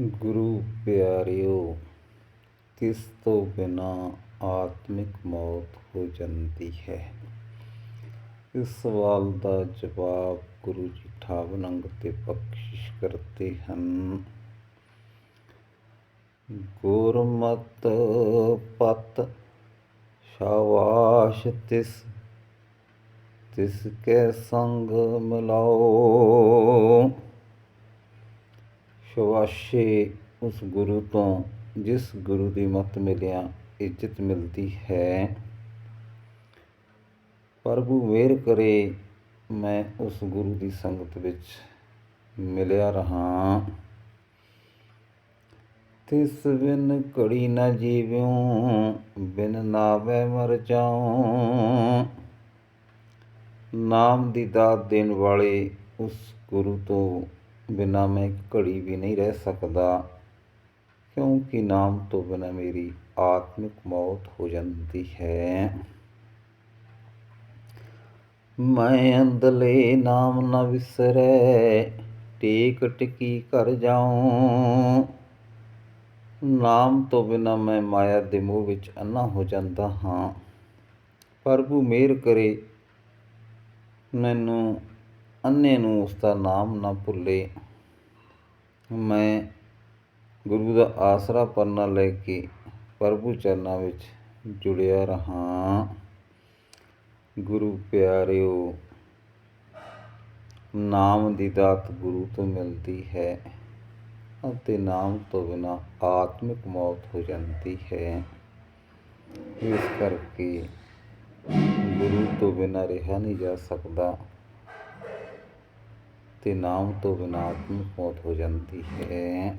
ਗੁਰੂ ਪਿਆਰਿਓ ਕਿਸ ਤੋਂ ਬਿਨਾ ਆਤਮਿਕ ਮੌਤ ਹੋ ਜਾਂਦੀ ਹੈ। ਇਸ ਸਵਾਲ ਦਾ ਜਵਾਬ ਗੁਰੂ ਜੀ ਠਾਵਨੰਗ ਤੇ ਬਖਸ਼ਿਸ਼ ਕਰਦੇ ਹਨ। ਗੁਰਮਤ ਪਤ ਸ਼ਾਬਾਸ਼ ਤਿਸ ਤਿਸ ਕੇ ਸੰਗ ਮਿਲਾਓ। ਸ਼ਵਾਸ਼ੇ ਉਸ ਗੁਰੂ ਤੋਂ, ਜਿਸ ਗੁਰੂ ਦੀ ਮਤ ਮਿਲਿਆ, ਇੱਜ਼ਤ ਮਿਲਦੀ ਹੈ। ਪ੍ਰਭੂ ਮਿਹਰ ਕਰੇ, ਮੈਂ ਉਸ ਗੁਰੂ ਦੀ ਸੰਗਤ ਵਿੱਚ ਮਿਲਿਆ ਰਹਾ। ਤਿਸ ਬਿਨ ਘੜੀ ਨਾ ਜੀਵਿਉ, ਬਿਨ ਨਾਵੇ ਮਰ ਜਾਉ। ਨਾਮ ਦੀ ਦਾਤ ਦੇਣ ਵਾਲੇ ਉਸ ਗੁਰੂ ਤੋਂ ਬਿਨਾ ਮੈਂ ਇੱਕ ਘੜੀ ਵੀ ਨਹੀਂ ਰਹਿ ਸਕਦਾ, ਕਿਉਂਕਿ ਨਾਮ ਤੋਂ ਬਿਨਾ ਮੇਰੀ ਆਤਮਿਕ ਮੌਤ ਹੋ ਜਾਂਦੀ ਹੈ। ਮੈਂ ਅੰਦਲੇ ਨਾਮ ਨਾ ਵਿਸਰੈ, ਟੇਕ ਟਿਕੀ ਕਰ ਜਾਉ। ਨਾਮ ਤੋਂ ਬਿਨਾ ਮੈਂ ਮਾਇਆ ਦੇ ਮੋਹ ਵਿੱਚ ਅੰਨਾ ਹੋ ਜਾਂਦਾ ਹਾਂ। ਪ੍ਰਭੂ ਮਿਹਰ ਕਰੇ, ਮੈਨੂੰ ਅੰਨੇ ਨੂੰ ਉਸ ਦਾ ਨਾਮ ਨਾ ਭੁੱਲੇ। ਮੈਂ ਗੁਰੂ ਦਾ ਆਸਰਾ ਪੰਨਾ ਲੈ ਕੇ ਪ੍ਰਭੂ ਚਰਨਾਂ ਵਿੱਚ ਜੁੜਿਆ ਰਹਾ। ਗੁਰੂ ਪਿਆਰਿਓ, ਨਾਮ ਦੀ ਦਾਤ ਗੁਰੂ ਤੋਂ ਮਿਲਦੀ ਹੈ ਅਤੇ ਨਾਮ ਤੋਂ ਬਿਨਾ ਆਤਮਿਕ ਮੌਤ ਹੋ ਜਾਂਦੀ ਹੈ। ਇਸ ਕਰਕੇ ਗੁਰੂ ਤੋਂ ਬਿਨਾ ਰਿਹਾ ਨਹੀਂ ਜਾ ਸਕਦਾ। ਤੇ ਨਾਮ ਤੋਂ ਬਿਨਾ ਆਤਮਿਕ ਮੌਤ ਹੋ ਜਾਂਦੀ ਹੈ।